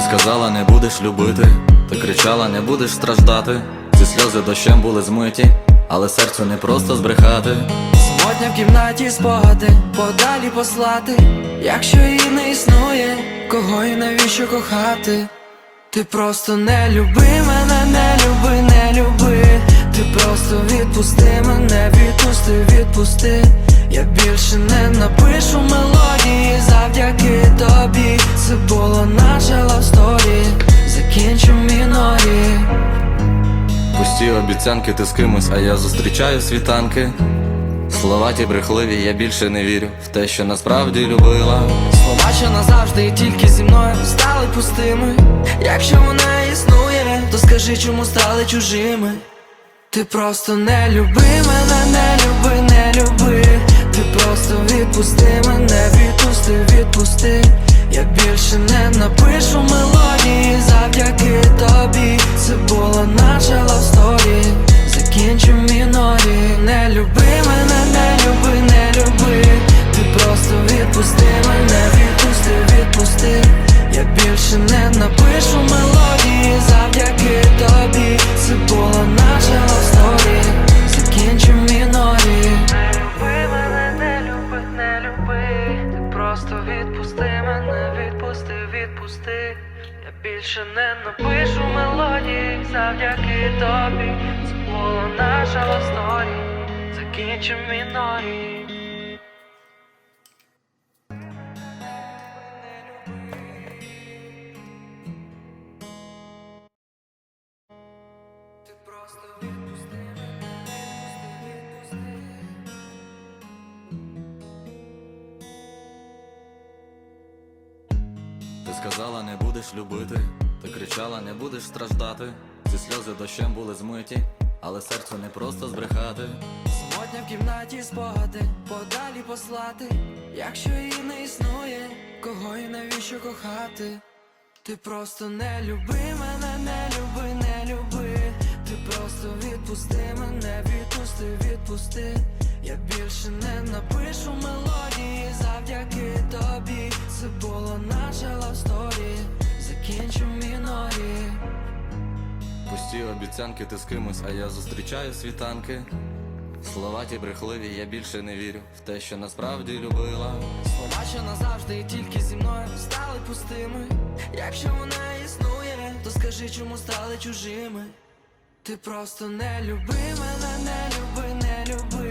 сказала, не будеш любити, ти кричала, не будеш страждати. Ці сльози дощем були змиті, але серцю не просто збрехати. Самотня в кімнаті спогади, подалі послати, якщо її не існує, кого і навіщо кохати? Ти просто не люби мене, не люби, не люби. Ти просто відпусти мене, відпусти, Це було наша story Закінчу мінорі. Пусті обіцянки, ти з кимось, а я зустрічаю світанки. Слова ті брехливі, я більше не вірю в те, що насправді любила. Слова, що назавжди і тільки зі мною стали пустими. Якщо вона існує, то скажи, чому стали чужими. Ти просто не люби мене, не люби. Не напишу мелодії завдяки тобі. Це була наша love відпусти. Я більше не напишу мелодії завдяки тобі. Це була наша Закінчу в мінорі. Ти просто сказала, не будеш любити, ти кричала, не будеш страждати. Ці сльози дощем були змиті, але серцю не просто збрехати. Самотня в кімнаті спогади, подалі послати, якщо її не існує, кого і навіщо кохати? Ти просто не люби мене, не люби, не люби. Ти просто відпусти мене, відпусти, відпусти. Я більше не напишу тобі. Це була наша story Закінчу мінорі. Пусті обіцянки, ти з кимось, а я зустрічаю світанки. Слова ті брехливі, я більше не вірю в те, що насправді любила. Слова, що назавжди і тільки зі мною стали пустими. Якщо вона існує, то скажи, чому стали чужими. Ти просто не люби мене, не люби, не люби.